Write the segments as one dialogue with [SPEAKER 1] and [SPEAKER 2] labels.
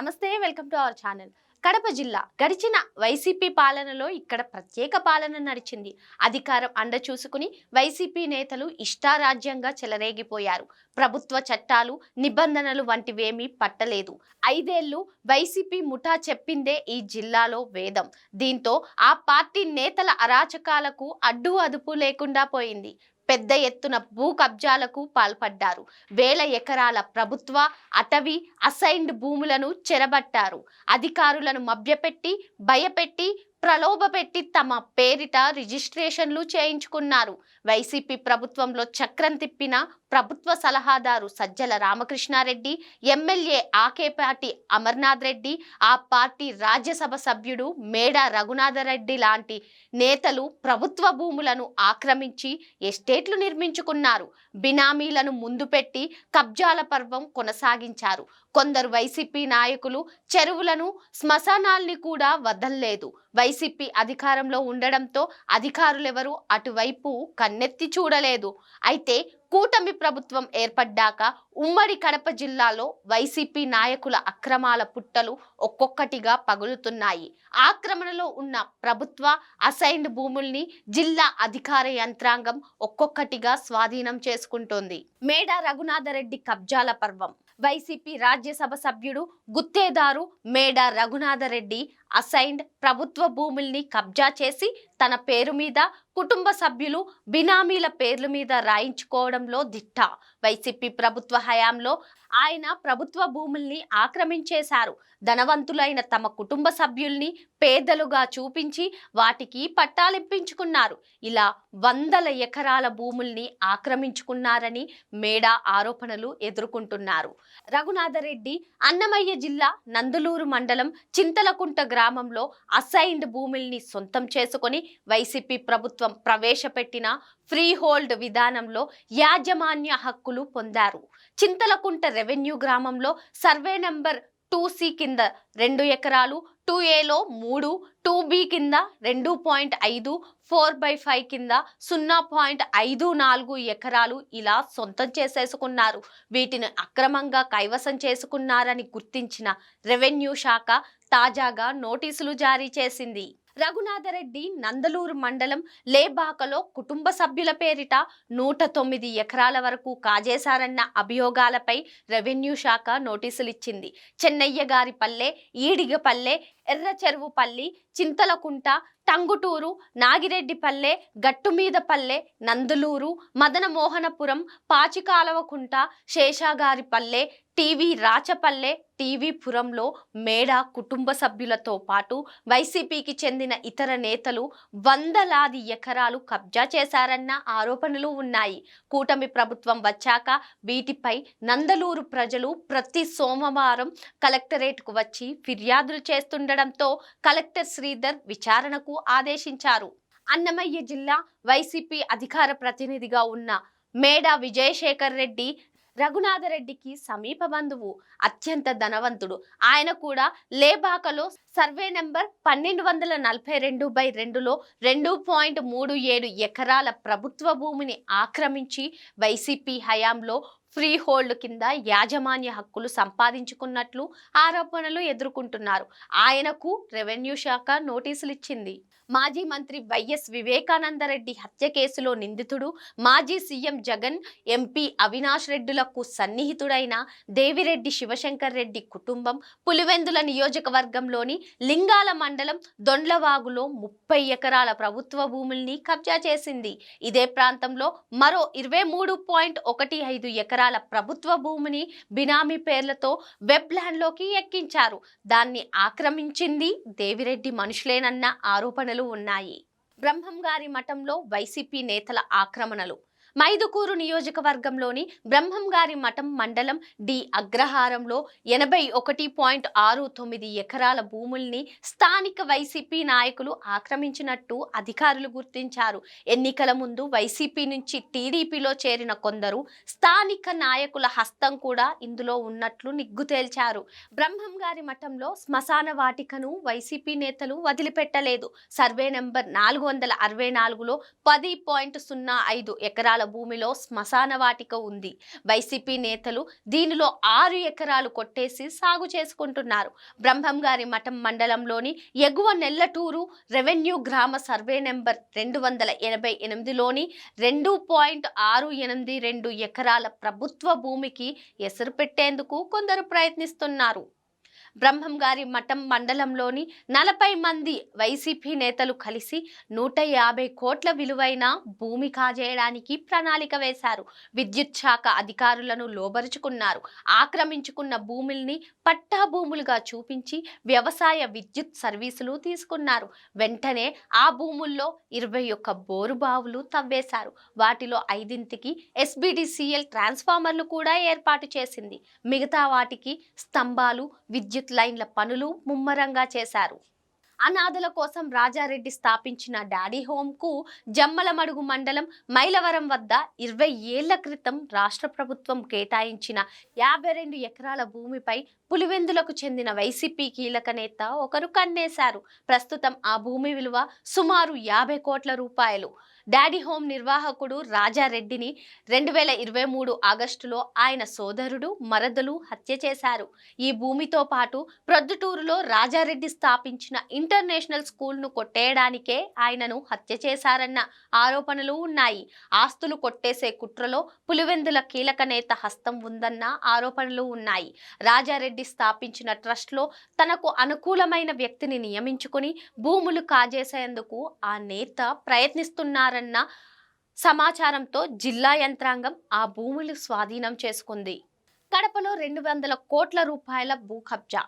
[SPEAKER 1] నమస్తే welcome to our channel. Kadapa జిల్లా గడిచిన వైసీపీ పాలనలో ఇక్కడ ప్రత్యేక పాలన నడిచింది. అధికారం అండ చూసుకుని వైసీపీ నేతలు ఇష్టారాజ్యంగా చెలరేగిపోయారు. ప్రభుత్వ చట్టాలు నిబంధనలు వంటివేమీ పట్టలేదు. ఐదేళ్ళు వైసీపీ ముఠా చెప్పిందే ఈ జిల్లాలో వేదం. దీంతో ఆ పార్టీ నేతల అరాచకాలకు అడ్డు అదుపు లేకుండా పోయింది. పెద్ద ఎత్తున భూ కబ్జాలకు పాల్పడ్డారు. వేల ఎకరాల ప్రభుత్వ అటవీ అసైన్డ్ భూములను చెరబట్టారు. అధికారులను మభ్యపెట్టి భయపెట్టి ప్రలోభపెట్టి తమ పేరిట రిజిస్ట్రేషన్లు చేయించుకున్నారు. వైసీపీ ప్రభుత్వంలో చక్రం తిప్పిన ప్రభుత్వ సలహాదారు సజ్జల రామకృష్ణారెడ్డి ఎమ్మెల్యే ఆకేపాటి అమర్నాథ్ రెడ్డి ఆ పార్టీ రాజ్యసభ సభ్యుడు మేడ రఘునాథరెడ్డి లాంటి నేతలు ప్రభుత్వ భూములను ఆక్రమించి ఎస్టేట్లు నిర్మించుకున్నారు. బినామీలను ముందు పెట్టి కబ్జాల పర్వం కొనసాగించారు. కొందరు వైసీపీ నాయకులు చెరువులను శ్మశానాల్ని కూడా వదల్లేదు. వైసీపీ అధికారంలో ఉండడంతో అధికారులెవరూ అటువైపు కన్నెత్తి చూడలేదు. అయితే కూటమి ప్రభుత్వం ఏర్పడ్డాక ఉమ్మడి కడప జిల్లాలో వైసీపీ నాయకుల అక్రమాల పుట్టలు ఒక్కొక్కటిగా పగులుతున్నాయి. ఆక్రమణలో ఉన్న ప్రభుత్వ అసైన్డ్ భూముల్ని జిల్లా అధికార యంత్రాంగం ఒక్కొక్కటిగా స్వాధీనం చేసుకుంటోంది. మేడా రఘునాథరెడ్డి కబ్జాల పర్వం. వైసీపీ రాజ్యసభ సభ్యుడు గుత్తేదారు మేడా రఘునాథరెడ్డి అసైన్డ్ ప్రభుత్వ భూముల్ని కబ్జా చేసి తన పేరు మీద కుటుంబ సభ్యులు బినామీల పేర్ల మీద రాయించుకోవడంలో దిట్ట. వైసీపీ ప్రభుత్వ హయాంలో ఆయన ప్రభుత్వ భూముల్ని ఆక్రమించేశారు. ధనవంతులైన తమ కుటుంబ సభ్యుల్ని పేదలుగా చూపించి వాటికి పట్టాలిప్పించుకున్నారు. ఇలా వందల ఎకరాల భూముల్ని ఆక్రమించుకున్నారని మేడా ఆరోపణలు ఎదుర్కొంటున్నారు. రఘునాథరెడ్డి అన్నమయ్య జిల్లా నందులూరు మండలం చింతలకుంట గ్రామంలో అసైన్డ్ భూముల్ని సొంతం చేసుకొని వైసీపీ ప్రభుత్వం ప్రవేశపెట్టిన ఫ్రీ హోల్డ్ విధానంలో యాజమాన్య హక్కులు పొందారు. చింతలకుంట రెవెన్యూ గ్రామంలో సర్వే నంబర్ టూ సి కింద రెండు ఎకరాలు టూ ఏలో మూడు టూ బి కింద రెండు పాయింట్ ఐదు ఫోర్ బై ఫైవ్ కింద సున్నా పాయింట్ ఐదు నాలుగు ఎకరాలు ఇలా సొంతం చేసేసుకున్నారు. వీటిని అక్రమంగా కైవసం చేసుకున్నారని గుర్తించిన రెవెన్యూ శాఖ తాజాగా నోటీసులు జారీ చేసింది. రఘునాథరెడ్డి నందలూరు మండలం లేబాకలో కుటుంబ సభ్యుల పేరిట నూట తొమ్మిది ఎకరాల వరకు కాజేశారన్న అభియోగాలపై రెవెన్యూ శాఖ నోటీసులు ఇచ్చింది చెన్నయ్య గారి పల్లె ఈడిగపల్లె ఎర్ర చెరువుపల్లి చింతలకుంట టంగుటూరు నాగిరెడ్డిపల్లె గట్టుమీదపల్లె నందులూరు మదనమోహనపురం పాచికాలవకుంట శేషాగారిపల్లె టీవీ రాచపల్లె టీవీ పురంలో మేడా కుటుంబ సభ్యులతో పాటు వైసీపీకి చెందిన ఇతర నేతలు వందలాది ఎకరాలు కబ్జా చేశారన్న ఆరోపణలు ఉన్నాయి. కూటమి ప్రభుత్వం వచ్చాక వీటిపై నందలూరు ప్రజలు ప్రతి సోమవారం కలెక్టరేట్కు వచ్చి ఫిర్యాదులు చేస్తుండడంతో కలెక్టర్ శ్రీధర్ విచారణకు ఆదేశించారు. అన్నమయ్య జిల్లా వైసీపీ అధికార ప్రతినిధిగా ఉన్న మేడా విజయశేఖర్ రెడ్డి రఘునాథరెడ్డికి సమీప బంధువు అత్యంత ధనవంతుడు. ఆయన కూడా లేబాకలో సర్వే నెంబర్ పన్నెండు వందల నలభై రెండు బై రెండులో రెండు పాయింట్ మూడు ఏడు ఎకరాల ప్రభుత్వ భూమిని ఆక్రమించి వైసీపీ హయాంలో ఫ్రీ హోల్డ్ కింద యాజమాన్య హక్కులు సంపాదించుకున్నట్లు ఆరోపణలు ఎదుర్కొంటున్నారు. ఆయనకు రెవెన్యూ శాఖ నోటీసులు ఇచ్చింది మాజీ మంత్రి వైఎస్ వివేకానందరెడ్డి హత్య కేసులో నిందితుడు మాజీ సీఎం జగన్ ఎంపీ అవినాష్ రెడ్డులకు సన్నిహితుడైన దేవిరెడ్డి శివశంకర్ రెడ్డి కుటుంబం పులివెందుల నియోజకవర్గంలోని లింగాల మండలం దొండ్లవాగులో ముప్పై ఎకరాల ప్రభుత్వ భూముల్ని కబ్జా చేసింది. ఇదే ప్రాంతంలో మరో ఇరవై మూడు పాయింట్ ఒకటి ఐదు ఎకరాల ప్రభుత్వ భూమిని బినామీ పేర్లతో వెబ్ ల్యాండ్లోకి ఎక్కించారు. దాన్ని ఆక్రమించింది దేవిరెడ్డి మనుషులేనన్న ఆరోపణలు ఉన్నాయి. బ్రహ్మం గారి మఠంలో వైసీపీ నేతల ఆక్రమణలు. మైదుకూరు నియోజకవర్గంలోని బ్రహ్మం గారి మఠం మండలం డి అగ్రహారంలో ఎనభై ఒకటి పాయింట్ ఆరు తొమ్మిది ఎకరాల భూముల్ని స్థానిక వైసీపీ నాయకులు ఆక్రమించినట్టు అధికారులు గుర్తించారు. ఎన్నికల ముందు వైసీపీ నుంచి టీడీపీలో చేరిన కొందరు స్థానిక నాయకుల హస్తం కూడా ఇందులో ఉన్నట్లు నిగ్గు తేల్చారు. బ్రహ్మం గారి మఠంలో శ్మశాన వాటికను వైసీపీ నేతలు వదిలిపెట్టలేదు. సర్వే నెంబర్ నాలుగు వందల అరవై నాలుగులో పది పాయింట్ సున్నా ఐదు ఎకరాల ఎకరాల భూమిలో శ్మశాన వాటిక ఉంది. వైసీపీ నేతలు దీనిలో ఆరు ఎకరాలు కొట్టేసి సాగు చేసుకుంటున్నారు. బ్రహ్మంగారి మఠం మండలంలోని ఎగువ నెల్లటూరు రెవెన్యూ గ్రామ సర్వే నెంబర్ రెండు వందల ఎనభై ఎనిమిదిలోని రెండు పాయింట్ ఆరు ఎనిమిది రెండు ఎకరాల ప్రభుత్వ భూమికి ఎసురు పెట్టేందుకు కొందరు ప్రయత్నిస్తున్నారు. బ్రహ్మం గారి మఠం మండలంలోని నలభై మంది వైసీపీ నేతలు కలిసి నూట యాభై కోట్ల విలువైన భూమి కాజేయడానికి ప్రణాళిక వేశారు. విద్యుత్ శాఖ అధికారులను లోబరుచుకున్నారు. ఆక్రమించుకున్న భూముల్ని పట్టా భూములుగా చూపించి వ్యవసాయ విద్యుత్ సర్వీసులు తీసుకున్నారు. వెంటనే ఆ భూముల్లో ఇరవై ఒక్క బోరు బావులు తవ్వేశారు. వాటిలో ఐదింటికి ఎస్బిడిసిఎల్ ట్రాన్స్ఫార్మర్లు కూడా ఏర్పాటు చేసింది. మిగతా వాటికి స్తంభాలు విద్యుత్ లైన్ల పనులు ముమ్మరంగా చేశారు. అనాథల కోసం రాజారెడ్డి స్థాపించిన డాడీ హోమ్కు జమ్మలమడుగు మండలం మైలవరం వద్ద ఇరవై ఏళ్ళ క్రితం రాష్ట్ర ప్రభుత్వం కేటాయించిన యాభై రెండు ఎకరాల భూమిపై పులివెందులకు చెందిన వైసీపీ కీలక నేత ఒకరు కన్నేశారు. ప్రస్తుతం ఆ భూమి విలువ సుమారు యాభై కోట్ల రూపాయలు. డాడీ హోమ్ నిర్వాహకుడు రాజారెడ్డిని రెండు వేల ఇరవై మూడు ఆగస్టులో ఆయన సోదరుడు మరదలు హత్య చేశారు. ఈ భూమితో పాటు ప్రొద్దుటూరులో రాజారెడ్డి స్థాపించిన ఇంటర్నేషనల్ స్కూల్ను కొట్టేయడానికే ఆయనను హత్య చేశారన్న ఆరోపణలు ఉన్నాయి. ఆస్తులు కొట్టేసే కుట్రలో పులివెందుల కీలక నేత హస్తం ఉందన్న ఆరోపణలు ఉన్నాయి. రాజారెడ్డి స్థాపించిన ట్రస్ట్లో తనకు అనుకూలమైన వ్యక్తిని నియమించుకుని భూములు కాజేసేందుకు ఆ నేత ప్రయత్నిస్తున్నారన్న సమాచారంతో జిల్లా యంత్రాంగం ఆ భూములు స్వాధీనం చేసుకుంది. కడపలో రెండు వందల కోట్ల రూపాయల భూ కబ్జా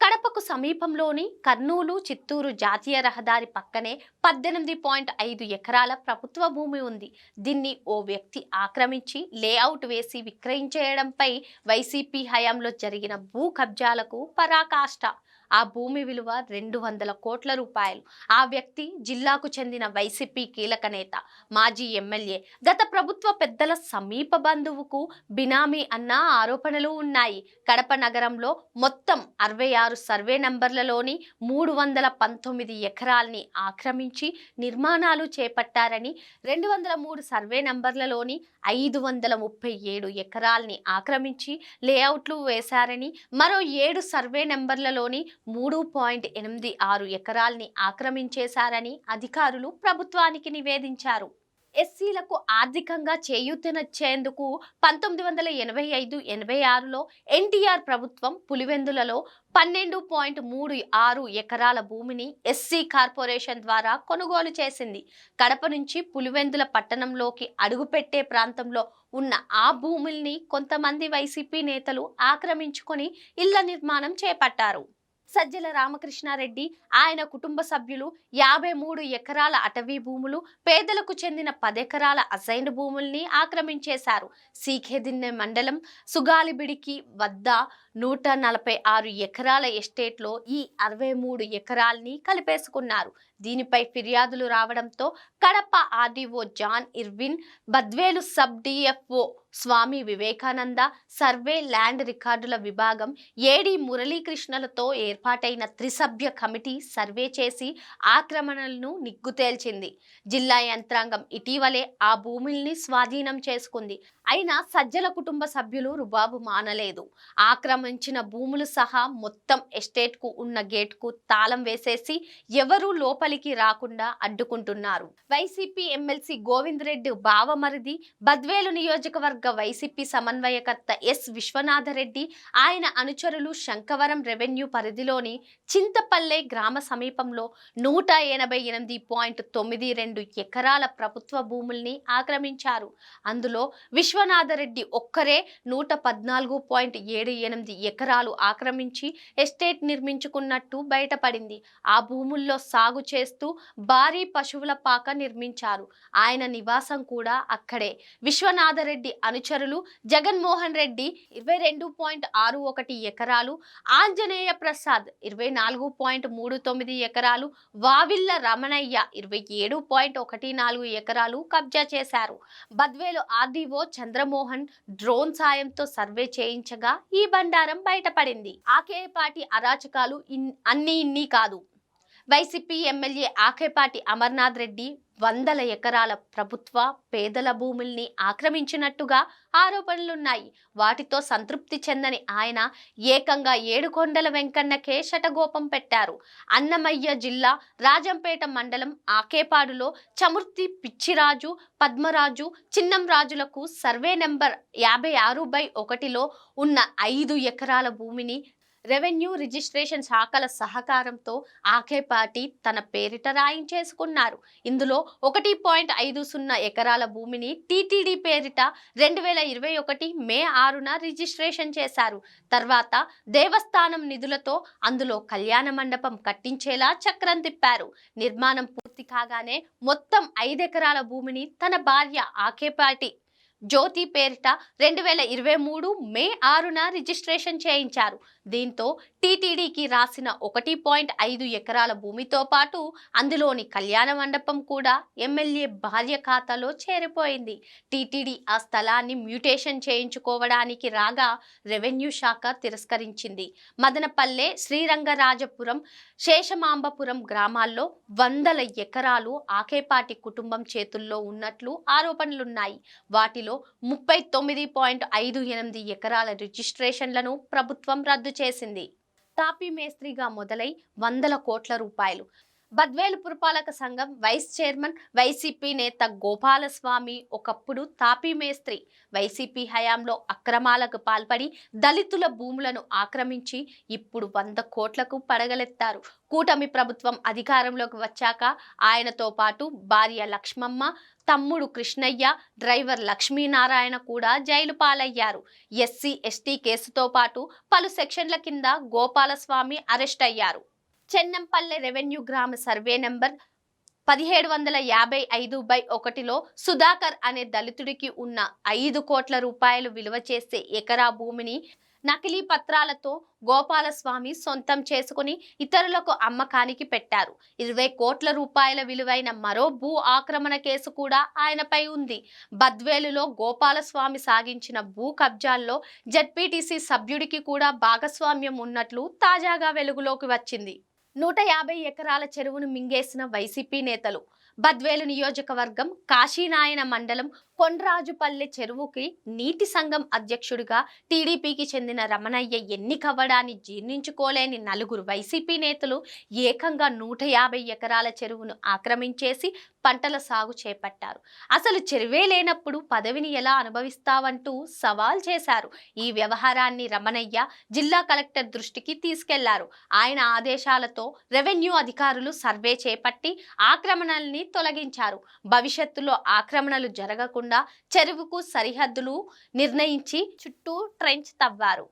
[SPEAKER 1] కడపకు సమీపంలోని కర్నూలు చిత్తూరు జాతీయ రహదారి పక్కనే పద్దెనిమిది పాయింట్ ఐదు ఎకరాల ప్రభుత్వ భూమి ఉంది. దీన్ని ఓ వ్యక్తి ఆక్రమించి లేఅవుట్ వేసి విక్రయించేయడంపై వైసీపీ హయాంలో జరిగిన భూ కబ్జాలకు పరాకాష్ట. ఆ భూమి విలువ రెండు వందల కోట్ల రూపాయలు. ఆ వ్యక్తి జిల్లాకు చెందిన వైసీపీ కీలక నేత మాజీ ఎమ్మెల్యే. గత ప్రభుత్వ పెద్దల సమీప బంధువుకు బినామీ అన్న ఆరోపణలు ఉన్నాయి. కడప నగరంలో మొత్తం అరవై ఆరు సర్వే నంబర్లలోని మూడు వందల పంతొమ్మిది ఎకరాల్ని ఆక్రమించి నిర్మాణాలు చేపట్టారని రెండు వందల మూడు సర్వే నంబర్లలోని ఐదు వందల ముప్పై ఏడు ఎకరాల్ని ఆక్రమించి లేఅవుట్లు వేశారని మరో ఏడు సర్వే నెంబర్లలోని మూడు పాయింట్ ఎనిమిది ఆరు ఎకరాల్ని ఆక్రమించేశారని అధికారులు ప్రభుత్వానికి నివేదించారు. ఎస్సీలకు ఆర్థికంగా చేయూతనిచ్చేందుకు పంతొమ్మిది వందల ఎనభై ఐదు ఎనభై ఆరులో ఎన్టీఆర్ ప్రభుత్వం పులివెందులలో పన్నెండు పాయింట్ మూడు ఆరు ఎకరాల భూమిని ఎస్సీ కార్పొరేషన్ ద్వారా కొనుగోలు చేసింది. కడప నుంచి పులివెందుల పట్టణంలోకి అడుగుపెట్టే ప్రాంతంలో ఉన్న ఆ భూముల్ని కొంతమంది వైసీపీ నేతలు ఆక్రమించుకొని ఇళ్ళ నిర్మాణం చేపట్టారు. సజ్జల రామకృష్ణారెడ్డి ఆయన కుటుంబ సభ్యులు యాభై మూడు ఎకరాల అటవీ భూములు పేదలకు చెందిన పదెకరాల అసైన్ భూముల్ని ఆక్రమించేశారు. సీఖేదిన్నె మండలం సుగాలిబిడికి వద్ద నూట నలభై ఆరు ఎకరాల ఎస్టేట్లో ఈ అరవై మూడు ఎకరాల్ని కలిపేసుకున్నారు. దీనిపై ఫిర్యాదులు రావడంతో Kadapa RDO John Irvin Badvel sub DFO Swami Vivekananda survey land రికార్డుల విభాగం ఏడి మురళీకృష్ణలతో ఏర్పాటైన త్రిసభ్య కమిటీ సర్వే చేసి ఆక్రమణలను నిగ్గుతేల్చింది జిల్లా యంత్రాంగం ఇటీవలే ఆ భూముల్ని స్వాధీనం చేసుకుంది. అయినా సజ్జల కుటుంబ సభ్యులు రుబాబు మానలేదు. ఆక్రమించిన భూములు సహా మొత్తం ఎస్టేట్కు ఉన్న గేట్కు తాళం వేసేసి ఎవరూ లోపలికి రాకుండా అడ్డుకుంటున్నారు. వైసీపీ ఎమ్మెల్సీ గోవింద్ రెడ్డి బావమరిది బద్వేలు నియోజకవర్గం వైసీపీ సమన్వయకర్త ఎస్ విశ్వనాథరెడ్డి ఆయన అనుచరులు శంకవరం రెవెన్యూ పరిధిలోని చింతపల్లె గ్రామ సమీపంలో నూట ఎనభై ఎనిమిది పాయింట్ తొమ్మిది రెండు ఎకరాల ప్రభుత్వ భూముల్ని ఆక్రమించారు. అందులో విశ్వనాథరెడ్డి ఒక్కరే నూట పద్నాలుగు పాయింట్ ఏడు ఎనిమిది ఎకరాలు ఆక్రమించి ఎస్టేట్ నిర్మించుకున్నట్టు బయటపడింది. ఆ భూముల్లో సాగు చేస్తూ భారీ పశువుల పాక నిర్మించారు. ఆయన నివాసం కూడా అక్కడే. విశ్వనాథరెడ్డి అనుచరులు జగన్మోహన్ రెడ్డి ఇరవై రెండు పాయింట్ ఆరు ఒకటి ఎకరాలు ఆంజనేయ ప్రసాద్ ఇరవై నాలుగు పాయింట్ మూడు తొమ్మిది ఎకరాలు వావిల్ల రమణయ్య ఇరవై ఏడు పాయింట్ ఒకటి నాలుగు ఎకరాలు కబ్జా చేశారు. బద్వేలు ఆర్డీఓ చంద్రమోహన్ డ్రోన్ సాయంతో సర్వే చేయించగా ఈ బండారం బయటపడింది. ఆకేపాటి అరాచకాలు ఇన్ అన్ని ఇన్ని కాదు. వైసీపీ ఎమ్మెల్యే ఆకేపాటి అమర్నాథ్ రెడ్డి వందల ఎకరాల ప్రభుత్వ పేదల భూముల్ని ఆక్రమించినట్టుగా ఆరోపణలున్నాయి. వాటితో సంతృప్తి చెందని ఆయన ఏకంగా ఏడుకొండల వెంకన్నకే శటగోపం పెట్టారు. అన్నమయ్య జిల్లా రాజంపేట మండలం ఆకేపాడులో చముర్తి పిచ్చిరాజు పద్మరాజు చిన్నం రాజులకు సర్వే నెంబర్ యాభై ఆరు బై ఒకటిలో ఉన్న ఐదు ఎకరాల భూమిని రెవెన్యూ రిజిస్ట్రేషన్ శాఖల సహకారంతో ఆఖేపాటి తన పేరిట రాయించేసుకున్నారు. ఇందులో ఒకటి పాయింట్ ఐదు సున్నా ఎకరాల భూమిని టీటీడీ పేరిట రెండు వేల ఇరవై ఒకటి మే ఆరున రిజిస్ట్రేషన్ చేశారు. తర్వాత దేవస్థానం నిధులతో అందులో కళ్యాణ మండపం కట్టించేలా చక్రం తిప్పారు. నిర్మాణం పూర్తి కాగానే మొత్తం ఐదెకరాల భూమిని తన భార్య ఆఖేపాటి జ్యోతి పేరిట రెండు వేల ఇరవై మూడు మే ఆరున రిజిస్ట్రేషన్ చేయించారు. దీంతో టీటీడీకి రాసిన ఒకటి పాయింట్ ఐదు ఎకరాల భూమితో పాటు అందులోని కళ్యాణ మండపం కూడా ఎమ్మెల్యే భార్య ఖాతాలో చేరిపోయింది. టీటీడీ ఆ స్థలాన్ని మ్యూటేషన్ చేయించుకోవడానికి రాగా రెవెన్యూ శాఖ తిరస్కరించింది. మదనపల్లె శ్రీరంగరాజపురం శేషమాంబపురం గ్రామాల్లో వందల ఎకరాలు ఆకేపాటి కుటుంబం చేతుల్లో ఉన్నట్లు ఆరోపణలున్నాయి. వాటిలో ముప్పై తొమ్మిది పాయింట్ ఐదు ఎనిమిది ఎకరాల రిజిస్ట్రేషన్లను ప్రభుత్వం రద్దు చేసింది. తాపీ మేస్త్రిగా మొదలై వందల కోట్ల రూపాయలు బద్వేలు పురపాలక సంఘం వైస్ చైర్మన్ వైసీపీ నేత గోపాలస్వామి ఒకప్పుడు తాపీ మేస్త్రి. వైసీపీ హయాంలో అక్రమాలకు పాల్పడి దళితుల భూములను ఆక్రమించి ఇప్పుడు వంద కోట్లకు పడగలెత్తారు. కూటమి ప్రభుత్వం అధికారంలోకి వచ్చాక ఆయనతో పాటు భార్య లక్ష్మమ్మ తమ్ముడు కృష్ణయ్య డ్రైవర్ లక్ష్మీనారాయణ కూడా జైలు పాలయ్యారు. ఎస్సీ ఎస్టీ కేసుతో పాటు పలు సెక్షన్ల కింద గోపాలస్వామి అరెస్ట్ అయ్యారు. చెన్నంపల్లె రెవెన్యూ గ్రామ సర్వే నెంబర్ పదిహేడు వందల యాభై ఐదు బై ఒకటిలో సుధాకర్ అనే దళితుడికి ఉన్న ఐదు కోట్ల రూపాయలు విలువ చేసే ఎకరా భూమిని నకిలీ పత్రాలతో గోపాలస్వామి సొంతం చేసుకుని ఇతరులకు అమ్మకానికి పెట్టారు. ఇరవై కోట్ల రూపాయల విలువైన మరో భూ ఆక్రమణ కేసు కూడా ఆయనపై ఉంది. బద్వేలులో గోపాలస్వామి సాగించిన భూ కబ్జాల్లో జడ్పీటీసీ సభ్యుడికి కూడా భాగస్వామ్యం ఉన్నట్లు తాజాగా వెలుగులోకి వచ్చింది. నూట యాభై ఎకరాల చెరువును మింగేసిన వైసీపీ నేతలు. బద్వేలు నియోజకవర్గం కాశీనాయన మండలం కొండ్రాజుపల్లె చెరువుకి నీటి సంఘం అధ్యక్షుడిగా టీడీపీకి చెందిన రమణయ్య ఎన్నికవ్వడాన్ని జీర్ణించుకోలేని నలుగురు వైసీపీ నేతలు ఏకంగా నూట యాభై ఎకరాల చెరువును ఆక్రమించేసి పంటల సాగు చేపట్టారు. అసలు చెరువే లేనప్పుడు పదవిని ఎలా అనుభవిస్తావంటూ సవాల్ చేశారు. ఈ వ్యవహారాన్ని రమణయ్య జిల్లా కలెక్టర్ దృష్టికి తీసుకెళ్ళారు. ఆయన ఆదేశాలతో రెవెన్యూ అధికారులు సర్వే చేపట్టి ఆక్రమణల్ని తొలగించారు. భవిష్యత్తులో ఆక్రమణలు జరగకుండా చెరువుకు సరిహద్దులు నిర్ణయించి చుట్టూ ట్రెంచ్ తవ్వారు.